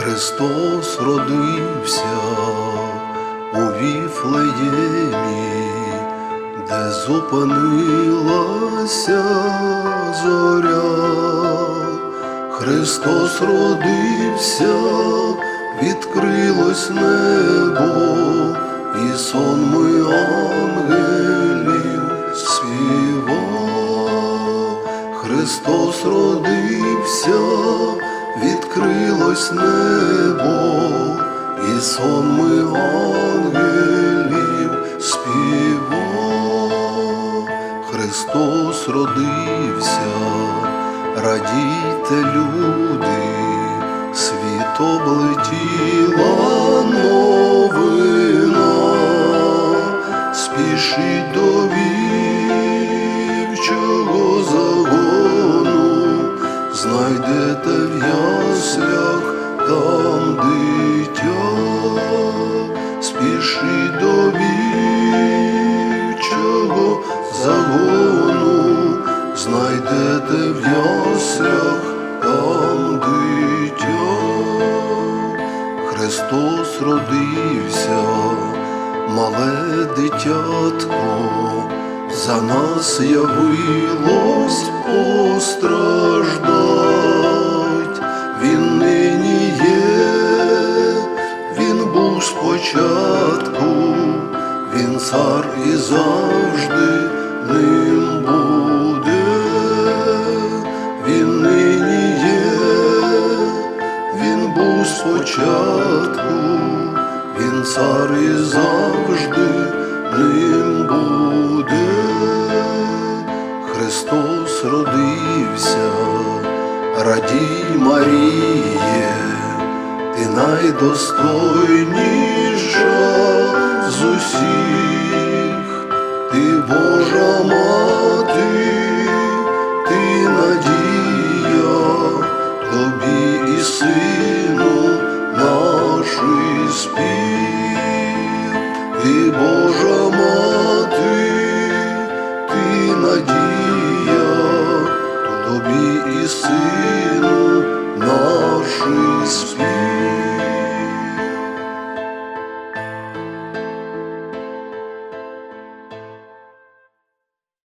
Христос родився у Віфлеємі, де зупинилася зоря. Христос родився, відкрилось небо, і сонми ангелів співав. Христос родився, відкрилось небо, і сонми ангелів співав. Христос родився, радійте, люди, світ облетіла знайдете в яслях там дитя. Христос родився, мале дитятко, за нас явилось постраждать. Він нині є, він був спочатку, він цар і завжди ним цар і завжди ним буде. Христос родився, радій Маріє, ти найдостойніша з усіх, ти Божа мати, ти надія, надія, тобі і сину.